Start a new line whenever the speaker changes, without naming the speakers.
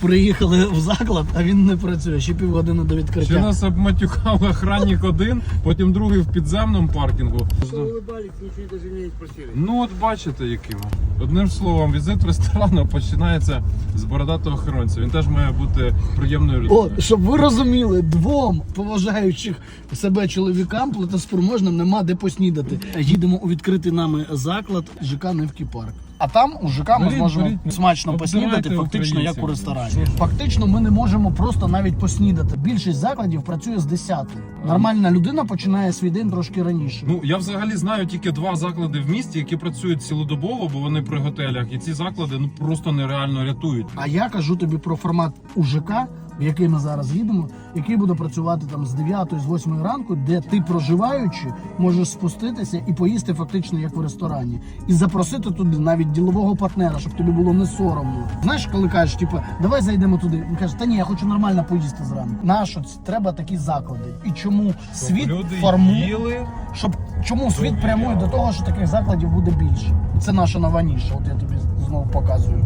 Приїхали в заклад, а він не працює. Ще півгодини до
Ще
відкриття.
нас обматюкав охранник один, потім другий в підземному паркінгу. Ну от бачите, якими. Одним словом, візит в ресторану починається з бородатого охоронця. Він теж має бути приємною людиною.
От, щоб ви розуміли, двом поважаючих себе чоловікам платоспроможним нема де поснідати. Їдемо у відкритий нами заклад ЖК Невський парк. А там у ЖК ми зможемо смачно поснідати, фактично як у ресторані. Фактично, ми не можемо просто навіть поснідати. Більшість закладів працює з 10. Нормальна людина починає свій день трошки раніше.
Ну я взагалі знаю тільки два заклади в місті, які працюють цілодобово, бо вони при готелях, і ці заклади ну просто нереально рятують.
А я кажу тобі про формат УЖК, в який ми зараз їдемо, який буде працювати там з 9 з 8 ранку, де ти проживаючи, можеш спуститися і поїсти фактично як в ресторані, і запросити туди навіть ділового партнера, щоб тобі було не соромно. Знаєш, коли кажеш, типу, давай зайдемо туди. Він каже, та ні, я хочу нормально поїсти зранку. Нащо треба такі заклади? І чому світ
люди
формує, щоб чому світ прямує до того, що таких закладів буде більше? Це наша нова ніша. От я тобі знову показую.